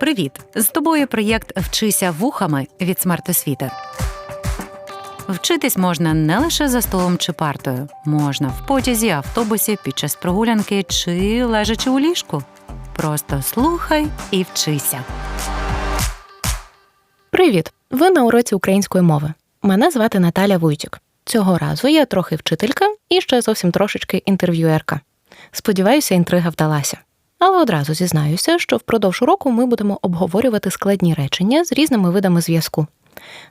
Привіт! З тобою проєкт Вчися вухами від смертосвіти. Вчитись можна не лише за столом чи партою, можна в потязі, автобусі, під час прогулянки чи лежачи у ліжку. Просто слухай і вчися. Привіт! Ви на уроці української мови. Мене звати Наталя Вуйтік. Цього разу я трохи вчителька і ще зовсім трошечки інтерв'юерка. Сподіваюся, інтрига вдалася. Але одразу зізнаюся, що впродовж року ми будемо обговорювати складні речення з різними видами зв'язку.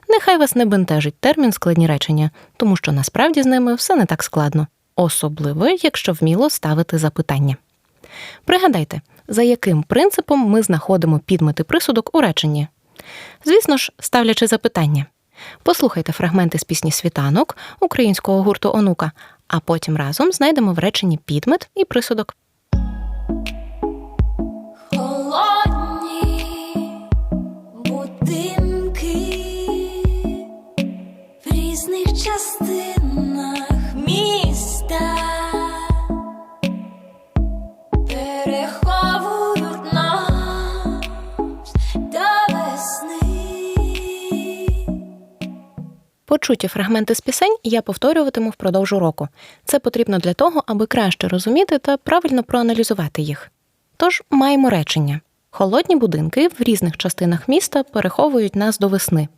Нехай вас не бентежить термін складні речення, тому що насправді з ними все не так складно, особливо якщо вміло ставити запитання. Пригадайте, за яким принципом ми знаходимо підмети присудок у реченні. Звісно ж, ставлячи запитання. Послухайте фрагменти з пісні Світанок українського гурту Онука, а потім разом знайдемо в реченні підмет і присудок. Різних частинах міста переховують нас до весни. Почуті фрагменти з пісень я повторюватиму впродовж уроку. Це потрібно для того, аби краще розуміти та правильно проаналізувати їх. Тож маємо речення: холодні будинки в різних частинах міста переховують нас до весни.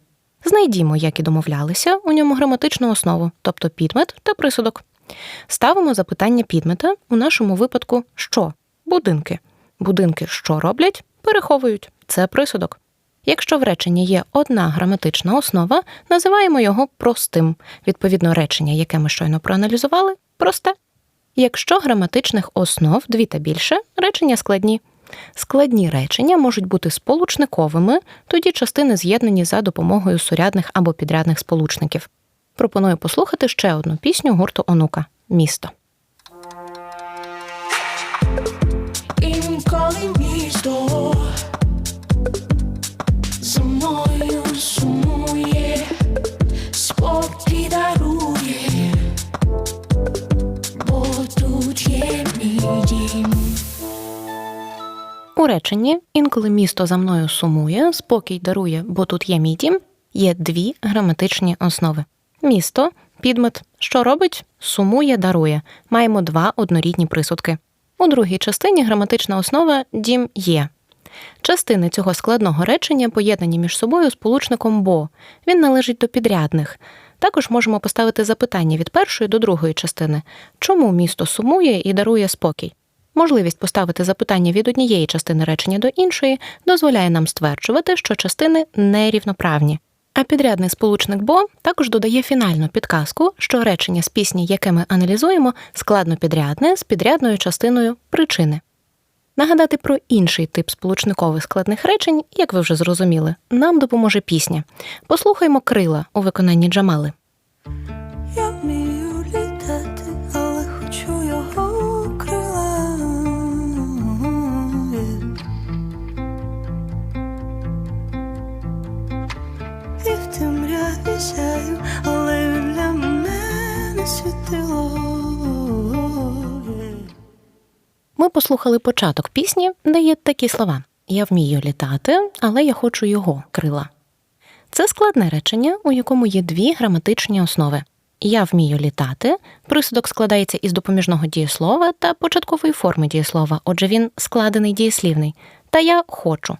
Знайдімо, як і домовлялися, у ньому граматичну основу, тобто підмет та присудок. Ставимо запитання підмета у нашому випадку що? Будинки. Будинки що роблять? Переховують. Це присудок. Якщо в реченні є одна граматична основа, називаємо його простим. Відповідно, речення, яке ми щойно проаналізували, просте. Якщо граматичних основ дві та більше, речення складні. Складні речення можуть бути сполучниковими, тоді частини з'єднані за допомогою сурядних або підрядних сполучників. Пропоную послухати ще одну пісню гурту Онука Місто. Реченні інколи місто за мною сумує, спокій дарує, бо тут є мій дім, є дві граматичні основи. Місто, підмет, що робить, сумує, дарує. Маємо два однорідні присудки. У другій частині граматична основа дім є. Частини цього складного речення поєднані між собою сполучником бо. Він належить до підрядних. Також можемо поставити запитання від першої до другої частини, чому місто сумує і дарує спокій. Можливість поставити запитання від однієї частини речення до іншої дозволяє нам стверджувати, що частини нерівноправні. А підрядний сполучник бо також додає фінальну підказку, що речення з пісні, яке ми аналізуємо, складно підрядне з підрядною частиною причини. Нагадати про інший тип сполучникових складних речень, як ви вже зрозуміли, нам допоможе пісня. Послухаймо крила у виконанні Джамали. Послухали початок пісні, де є такі слова: Я вмію літати, але я хочу його крила. Це складне речення, у якому є дві граматичні основи. Я вмію літати. Присудок складається із допоміжного дієслова та початкової форми дієслова, отже, він складений дієслівний. Та я хочу.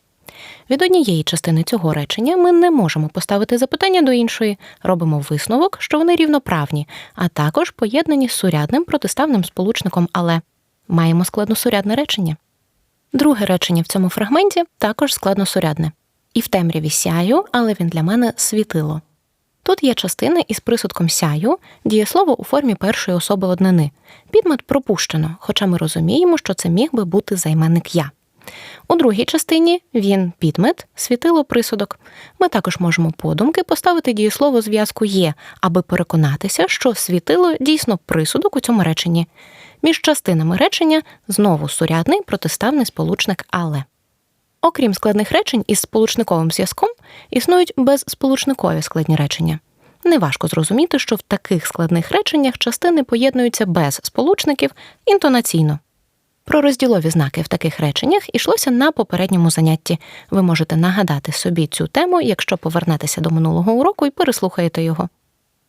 Від однієї частини цього речення ми не можемо поставити запитання до іншої, робимо висновок, що вони рівноправні, а також поєднані з сурядним протиставним сполучником але. Маємо складносурядне речення. Друге речення в цьому фрагменті також складносурядне. І в темряві сяю, але він для мене світило. Тут є частина із присудком сяю, дієслово у формі першої особи однини. Підмет пропущено, хоча ми розуміємо, що це міг би бути займенник я. У другій частині він підмет, світило присудок. Ми також можемо подумки поставити дієслово зв'язку є, аби переконатися, що світило дійсно присудок у цьому реченні. Між частинами речення знову сурядний протиставний сполучник але. Окрім складних речень із сполучниковим зв'язком, існують безсполучникові складні речення. Неважко зрозуміти, що в таких складних реченнях частини поєднуються без сполучників інтонаційно. Про розділові знаки в таких реченнях ішлося на попередньому занятті. Ви можете нагадати собі цю тему, якщо повернетеся до минулого уроку і переслухаєте його.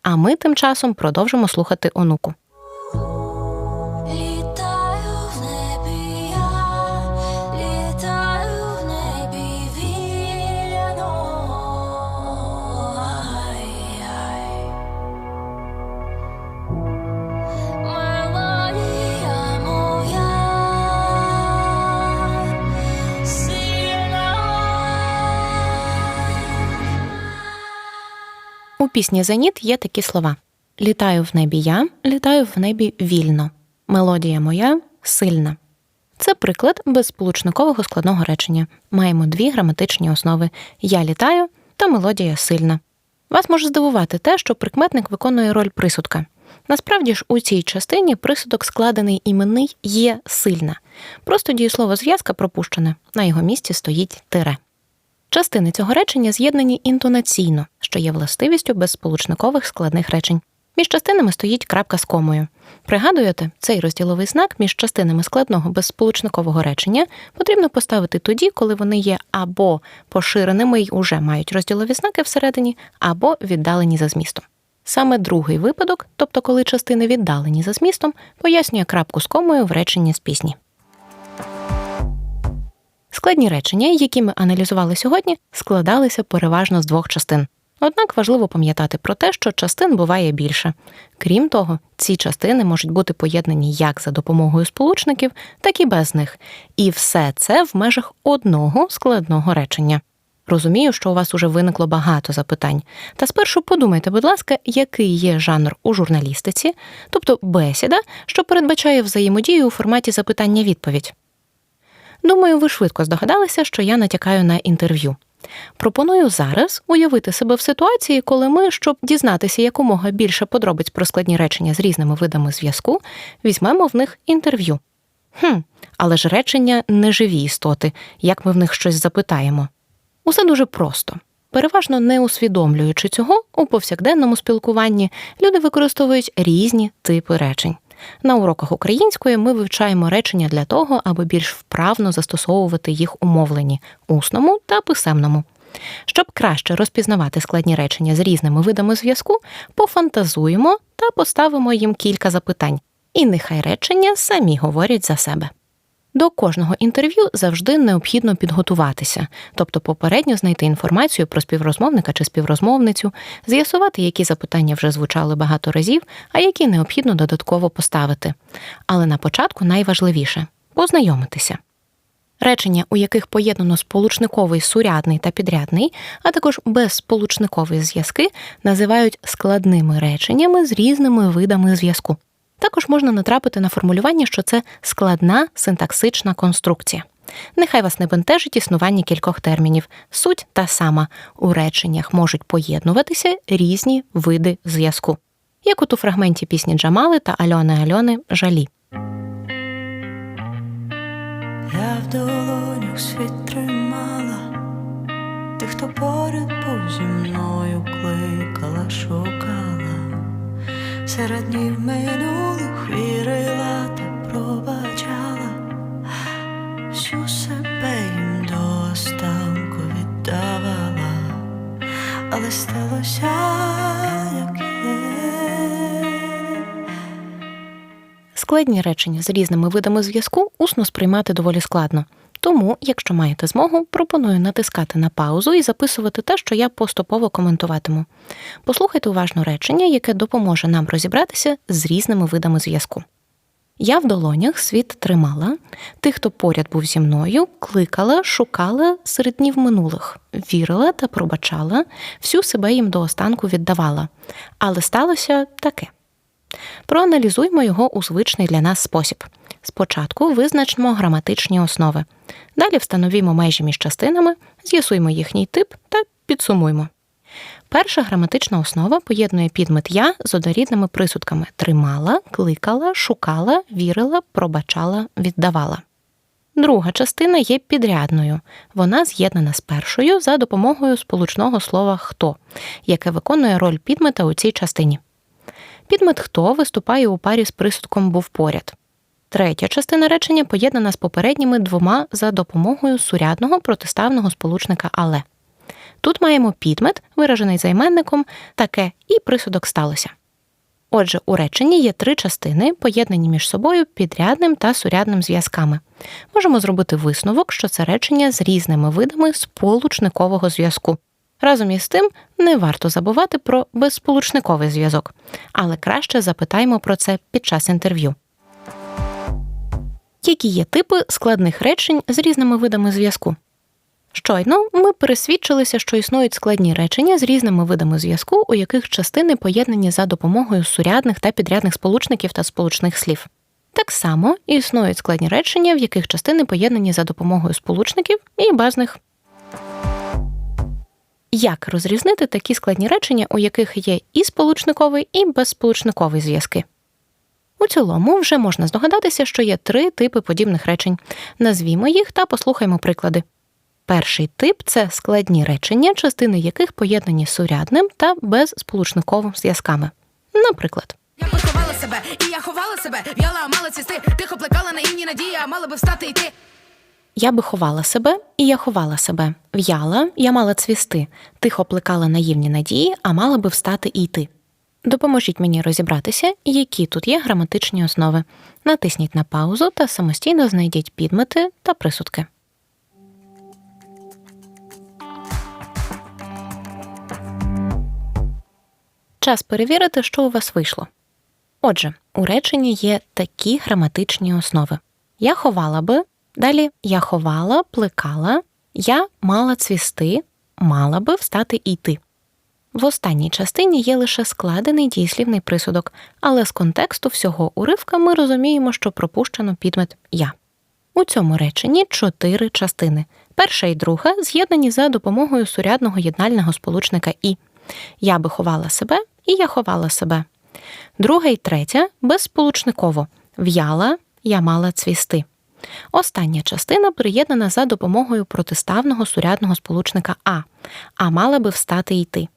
А ми тим часом продовжимо слухати онуку. У пісні Зеніт є такі слова: Літаю в небі я, літаю в небі вільно. Мелодія моя сильна. Це приклад безсполучникового складного речення. Маємо дві граматичні основи: я літаю та мелодія сильна. Вас може здивувати те, що прикметник виконує роль присудка. Насправді ж у цій частині присудок складений іменний є сильна. Просто дієслово зв'язка пропущене, на його місці стоїть тире. Частини цього речення з'єднані інтонаційно, що є властивістю безсполучникових складних речень. Між частинами стоїть крапка з комою. Пригадуєте, цей розділовий знак між частинами складного безсполучникового речення потрібно поставити тоді, коли вони є або поширеними й уже мають розділові знаки всередині, або віддалені за змістом. Саме другий випадок, тобто коли частини віддалені за змістом, пояснює крапку з комою в реченні з пісні. Складні речення, які ми аналізували сьогодні, складалися переважно з двох частин. Однак важливо пам'ятати про те, що частин буває більше. Крім того, ці частини можуть бути поєднані як за допомогою сполучників, так і без них. І все це в межах одного складного речення. Розумію, що у вас уже виникло багато запитань. Та спершу подумайте, будь ласка, який є жанр у журналістиці, тобто бесіда, що передбачає взаємодію у форматі запитання-відповідь. Думаю, ви швидко здогадалися, що я натякаю на інтерв'ю. Пропоную зараз уявити себе в ситуації, коли ми, щоб дізнатися якомога більше подробиць про складні речення з різними видами зв'язку, візьмемо в них інтерв'ю. Хм, але ж речення не живі істоти, як ми в них щось запитаємо. Усе дуже просто. Переважно не усвідомлюючи цього, у повсякденному спілкуванні люди використовують різні типи речень. На уроках української ми вивчаємо речення для того, аби більш вправно застосовувати їх у мовленні усному та писемному. Щоб краще розпізнавати складні речення з різними видами зв'язку, пофантазуємо та поставимо їм кілька запитань, і нехай речення самі говорять за себе. До кожного інтерв'ю завжди необхідно підготуватися, тобто попередньо знайти інформацію про співрозмовника чи співрозмовницю, з'ясувати, які запитання вже звучали багато разів, а які необхідно додатково поставити. Але на початку найважливіше познайомитися. Речення, у яких поєднано сполучниковий сурядний та підрядний, а також безсполучникові зв'язки, називають складними реченнями з різними видами зв'язку. Також можна натрапити на формулювання, що це складна синтаксична конструкція. Нехай вас не бентежить існування кількох термінів. Суть та сама у реченнях можуть поєднуватися різні види зв'язку, як от у фрагменті пісні Джамали та Альони Альони Жалі. Я в долонях світ тримала, тих, хто поряд був зі мною кликала, шукала, серед днів минулих вірила та пробачала, всю себе їм до останку віддавала, але сталося, як є. Складні речення з різними видами зв'язку усно сприймати доволі складно. Тому, якщо маєте змогу, пропоную натискати на паузу і записувати те, що я поступово коментуватиму. Послухайте уважно речення, яке допоможе нам розібратися з різними видами зв'язку. Я в долонях світ тримала, тих, хто поряд був зі мною, кликала, шукала серед днів минулих, вірила та пробачала, всю себе їм до останку віддавала. Але сталося таке. Проаналізуймо його у звичний для нас спосіб. Спочатку визначимо граматичні основи. Далі встановімо межі між частинами, з'ясуємо їхній тип та підсумуємо. Перша граматична основа поєднує підмет я з однорідними присудками тримала, кликала, шукала, вірила, пробачала, віддавала. Друга частина є підрядною. Вона з'єднана з першою за допомогою сполучного слова хто, яке виконує роль підмета у цій частині. Підмет хто виступає у парі з присудком був поряд. Третя частина речення поєднана з попередніми двома за допомогою сурядного протиставного сполучника але. Тут маємо підмет, виражений займенником, таке і присудок сталося. Отже, у реченні є три частини, поєднані між собою підрядним та сурядним зв'язками. Можемо зробити висновок, що це речення з різними видами сполучникового зв'язку. Разом із тим, не варто забувати про безсполучниковий зв'язок, але краще запитаємо про це під час інтерв'ю. Які є типи складних речень з різними видами зв'язку? Щойно ми пересвідчилися, що існують складні речення з різними видами зв'язку, у яких частини поєднані за допомогою сурядних та підрядних сполучників та сполучних слів. Так само існують складні речення, в яких частини поєднані за допомогою сполучників і базних. Як розрізнити такі складні речення, у яких є і сполучниковий, і безсполучниковий зв'язки? У цілому вже можна здогадатися, що є три типи подібних речень. Назвімо їх та послухаймо приклади. Перший тип це складні речення, частини яких поєднані сурядним та безсполучниковим зв'язками. Наприклад, Я поховала себе, і я ховала себе, в'яла, мала цвісти, тихо плекала наївні надії, а мала би встати йти. я би ховала себе, і я ховала себе. В'яла, я мала цвісти, тихо плекала наївні надії, а мала би встати і йти. Допоможіть мені розібратися, які тут є граматичні основи. Натисніть на паузу та самостійно знайдіть підмети та присудки. Час перевірити, що у вас вийшло. Отже, у реченні є такі граматичні основи. Я ховала би, далі я ховала, плекала, я мала цвісти, мала би встати і йти. В останній частині є лише складений дієслівний присудок, але з контексту всього уривка ми розуміємо, що пропущено підмет я. У цьому реченні чотири частини. Перша і друга з'єднані за допомогою сурядного єднального сполучника і. Я би ховала себе, і я ховала себе. Друга і третя безсполучниково в'яла, я мала цвісти. Остання частина приєднана за допомогою протиставного сурядного сполучника а, а мала би встати йти.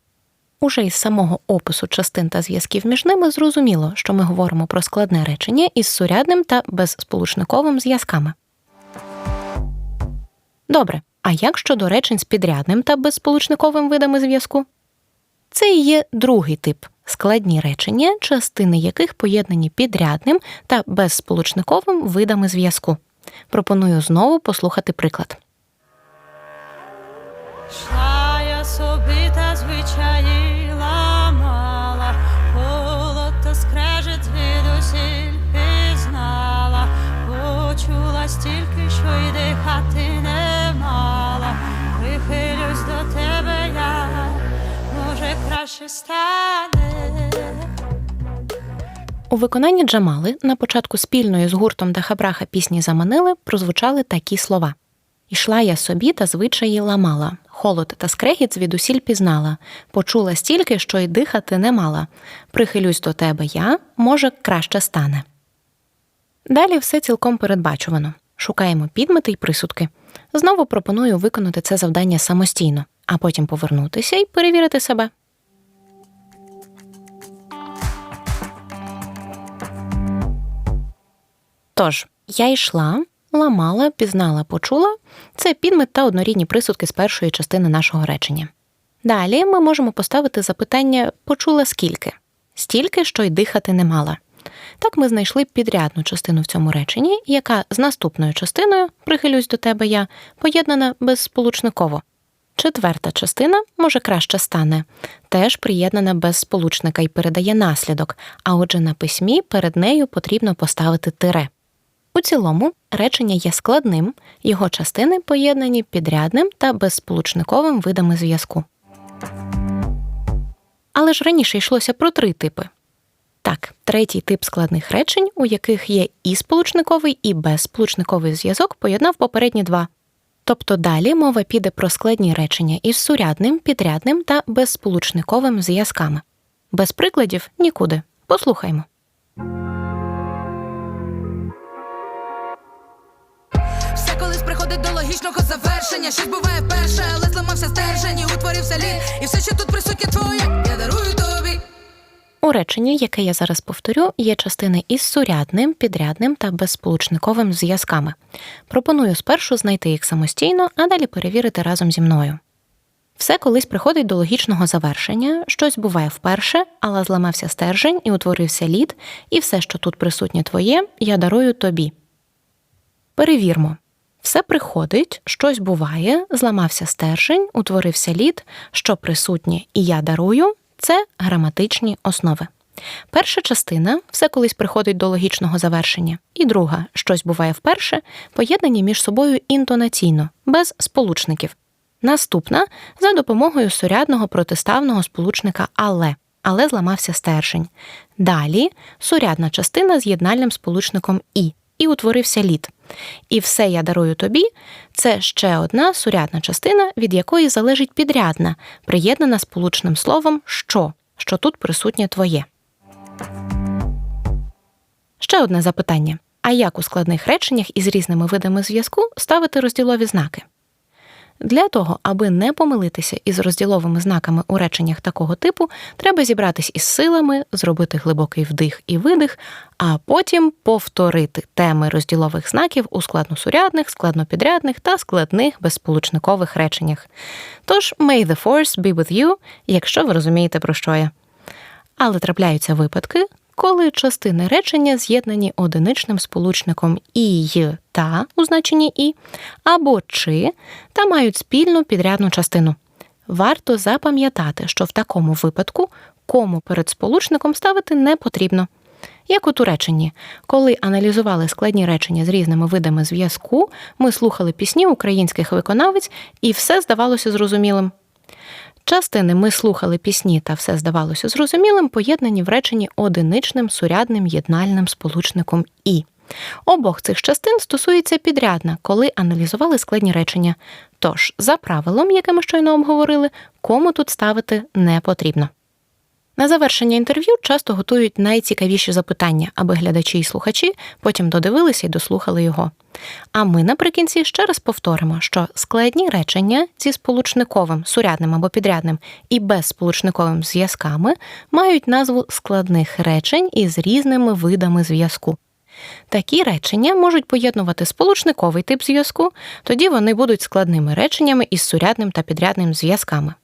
Уже із самого опису частин та зв'язків між ними зрозуміло, що ми говоримо про складне речення із сурядним та безсполучниковим зв'язками. Добре, а як щодо речень з підрядним та безсполучниковим видами зв'язку? Це і є другий тип складні речення, частини яких поєднані підрядним та безсполучниковим видами зв'язку. Пропоную знову послухати приклад. Краще стане. У виконанні Джамали на початку спільної з гуртом Дахабраха пісні заманили прозвучали такі слова: Ішла я собі та звичаї ламала, холод та скрегіт звідусіль пізнала, почула стільки, що й дихати не мала. Прихилюсь до тебе я, може, краще стане. Далі все цілком передбачувано. Шукаємо підмети й присудки. Знову пропоную виконати це завдання самостійно, а потім повернутися і перевірити себе. Тож, я йшла, ламала, пізнала, почула це підмет та однорідні присудки з першої частини нашого речення. Далі ми можемо поставити запитання почула скільки? Стільки, що й дихати не мала. Так ми знайшли підрядну частину в цьому реченні, яка з наступною частиною прихилюсь до тебе я поєднана безсполучниково. Четверта частина, може, краще стане, теж приєднана без сполучника і передає наслідок, а отже на письмі перед нею потрібно поставити тире. У цілому речення є складним, його частини поєднані підрядним та безсполучниковим видами зв'язку. Але ж раніше йшлося про три типи. Так, третій тип складних речень, у яких є і сполучниковий, і безсполучниковий зв'язок, поєднав попередні два. Тобто далі мова піде про складні речення із сурядним, підрядним та безсполучниковим зв'язками. Без прикладів нікуди. Послухаймо. Логічного завершення. Щось буває перше, але зламався стержень і утворився лід. І все, що тут присутнє твоє, я дарую тобі. У реченні, яке я зараз повторю, є частини із сурядним, підрядним та безсполучниковим зв'язками. Пропоную спершу знайти їх самостійно, а далі перевірити разом зі мною. Все колись приходить до логічного завершення, щось буває вперше, але зламався стержень і утворився лід, і все, що тут присутнє твоє, я дарую тобі. Перевірмо. Все приходить, щось буває, зламався стержень, утворився лід, що присутнє і я дарую це граматичні основи. Перша частина все колись приходить до логічного завершення, і друга щось буває вперше, поєднані між собою інтонаційно, без сполучників. Наступна за допомогою сурядного протиставного сполучника але, але зламався стержень. Далі сурядна частина з єднальним сполучником і, і утворився лід. І все я дарую тобі це ще одна сурядна частина, від якої залежить підрядна, приєднана сполучним словом що, що тут присутнє твоє. Ще одне запитання: а як у складних реченнях із різними видами зв'язку ставити розділові знаки? Для того, аби не помилитися із розділовими знаками у реченнях такого типу, треба зібратись із силами, зробити глибокий вдих і видих, а потім повторити теми розділових знаків у складносурядних, складнопідрядних та складних безсполучникових реченнях. Тож may the force be with you, якщо ви розумієте, про що я. Але трапляються випадки, коли частини речення з'єднані одиничним сполучником і й та у значенні і або чи та мають спільну підрядну частину. Варто запам'ятати, що в такому випадку кому перед сполучником ставити не потрібно. Як у реченні, коли аналізували складні речення з різними видами зв'язку, ми слухали пісні українських виконавець, і все здавалося зрозумілим. Частини ми слухали пісні та все здавалося зрозумілим, поєднані в реченні одиничним сурядним єднальним сполучником і. Обох цих частин стосується підрядна, коли аналізували складні речення. Тож, за правилом, яке ми щойно обговорили, кому тут ставити не потрібно. На завершення інтерв'ю часто готують найцікавіші запитання, аби глядачі і слухачі потім додивилися і дослухали його. А ми наприкінці ще раз повторимо, що складні речення зі сполучниковим, сурядним або підрядним і безсполучниковим зв'язками мають назву складних речень із різними видами зв'язку. Такі речення можуть поєднувати сполучниковий тип зв'язку, тоді вони будуть складними реченнями із сурядним та підрядним зв'язками.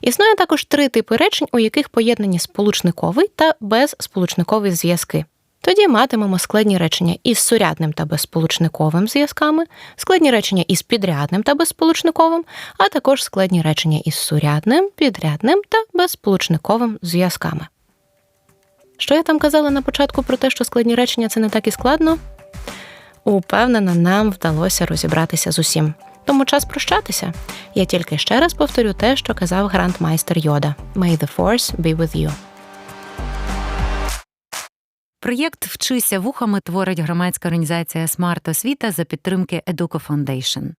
Існує також три типи речень, у яких поєднані сполучниковий та безсполучниковий зв'язки. Тоді матимемо складні речення із сурядним та безсполучниковим зв'язками, складні речення із підрядним та безсполучниковим, а також складні речення із сурядним, підрядним та безсполучниковим зв'язками. Що я там казала на початку про те, що складні речення це не так і складно? Упевнена, нам вдалося розібратися з усім. Тому час прощатися. Я тільки ще раз повторю те, що казав грандмайстер Йода: May the force be with you. Проєкт Вчися вухами творить громадська організація Смарт Освіта за підтримки Educo Foundation.